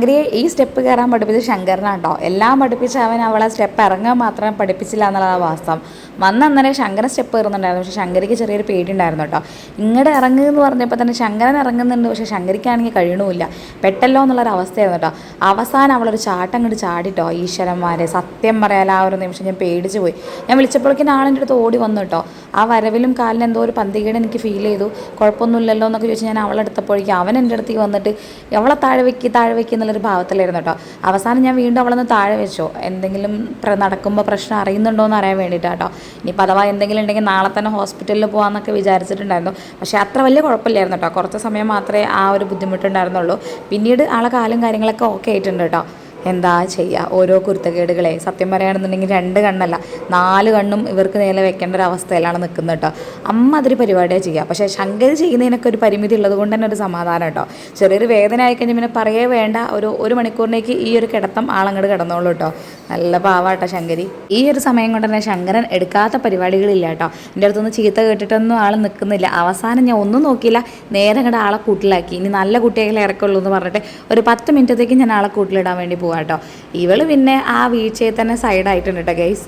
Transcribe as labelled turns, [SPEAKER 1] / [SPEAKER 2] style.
[SPEAKER 1] ശങ്കരിയെ ഈ സ്റ്റെപ്പ് കയറാൻ പഠിപ്പിച്ച ശങ്കരനാണ് കേട്ടോ എല്ലാം പഠിപ്പിച്ച് അവൻ അവളെ സ്റ്റെപ്പ് ഇറങ്ങാൻ മാത്രം പഠിപ്പിച്ചില്ല എന്നുള്ളതാണ് വാസ്തവം. വന്ന അന്നേരം ശങ്കരൻ സ്റ്റെപ്പ് കയറുന്നുണ്ടായിരുന്നു. പക്ഷേ ശങ്കരിക്ക് ചെറിയൊരു പേടി ഉണ്ടായിരുന്നു കേട്ടോ. ഇങ്ങോട്ട് ഇറങ്ങുക എന്ന് പറഞ്ഞപ്പോൾ തന്നെ ശങ്കരൻ ഇറങ്ങുന്നുണ്ട്. പക്ഷേ ശങ്കരിക്കാണെങ്കിൽ കഴിയണമില്ല പെട്ടല്ലോ എന്നുള്ളൊരു അവസ്ഥയായിരുന്നു കേട്ടോ. അവസാനം അവളൊരു ചാട്ടം അങ്ങോട്ട് ചാടിട്ടോ. ഈശ്വരന്മാരെ സത്യം പറയാൻ ആ ഒരു നിമിഷം ഞാൻ പേടിച്ച് പോയി. ഞാൻ വിളിച്ചപ്പോഴേക്കും ആളിന്റെ അടുത്ത് ഓടി വന്നു കേട്ടോ. ആ വരവിലും കാലിന് എന്തോ ഒരു പന്തികേട് എനിക്ക് ഫീൽ ചെയ്തു. കുഴപ്പമൊന്നുമില്ലല്ലോ എന്നൊക്കെ ചോദിച്ച് ഞാൻ അവളെടുത്തപ്പോഴേക്കും അവൻ എന്റെ അടുത്തേക്ക് വന്നിട്ട് അവളെ താഴെ വെക്കി താഴെ വെക്കി എന്നുള്ളൊരു ഭാവത്തിലായിരുന്നു കേട്ടോ. അവസാനം ഞാൻ വീണ്ടും അവളൊന്ന് താഴെ വെച്ചോ. എന്തെങ്കിലും നടക്കുമ്പോൾ പ്രശ്നം അറിയുന്നുണ്ടോ എന്ന് അറിയാൻ വേണ്ടിയിട്ടാണ് കേട്ടോ. ഇനിയിപ്പോൾ അഥവാ എന്തെങ്കിലും ഉണ്ടെങ്കിൽ നാളെ തന്നെ ഹോസ്പിറ്റലിൽ പോകാമെന്നൊക്കെ വിചാരിച്ചിട്ടുണ്ടായിരുന്നു. പക്ഷേ അത്ര വലിയ കുഴപ്പമില്ലായിരുന്നു കേട്ടോ. കുറച്ച് സമയം മാത്രമേ ആ ഒരു ബുദ്ധിമുട്ടുണ്ടായിരുന്നുള്ളൂ. പിന്നീട് ആളെ കാലും കാര്യങ്ങളൊക്കെ ഓക്കെ ആയിട്ടുണ്ട് കേട്ടോ. എന്താ ചെയ്യുക ഓരോ കുരുത്തക്കേടുകളെ. സത്യം പറയുകയാണെന്നുണ്ടെങ്കിൽ രണ്ട് കണ്ണല്ല. നാല് കണ്ണും ഇവർക്ക് നേരെ വെക്കേണ്ട ഒരു അവസ്ഥയിലാണ് നിൽക്കുന്നത് കേട്ടോ. അമ്മ അതൊരു പരിപാടിയാണ് ചെയ്യുക. പക്ഷേ ശങ്കർ ചെയ്യുന്നതിനൊക്കെ ഒരു പരിമിതി ഉള്ളത് കൊണ്ട് തന്നെ ഒരു സമാധാനം കേട്ടോ. ചെറിയൊരു വേദന ആയിക്കഴിഞ്ഞാൽ പിന്നെ പറയേ വേണ്ട. ഒരു ഒരു മണിക്കൂറിനേക്ക് ഈ ഒരു കിടത്തം ആളങ്ങോട്ട് കിടന്നോളൂ കേട്ടോ. നല്ല പാവാട്ടോ ശങ്കരി. ഈ ഒരു സമയം കൊണ്ട് തന്നെ ശങ്കരൻ എടുക്കാത്ത പരിപാടികളില്ല കേട്ടോ. എന്റെ അടുത്തൊന്ന് ചീത്ത കേട്ടിട്ടൊന്നും ആൾ നിൽക്കുന്നില്ല അവസാനം ഞാൻ ഒന്നും നോക്കിയില്ല. നേരെ കണ്ട ആളെ കൂട്ടിലാക്കി. ഇനി നല്ല കുട്ടികളെ ഇറക്കുള്ളൂ എന്ന് പറഞ്ഞിട്ട് ഒരു പത്ത് മിനിറ്റത്തേക്ക് ഞാൻ ആളെ കൂട്ടിലിടാൻ വേണ്ടി പോവാം കേട്ടോ ഇവൾ പിന്നെ ആ വീഴ്ചയെ തന്നെ സൈഡായിട്ടുണ്ട് കേട്ടോ ഗൈസ്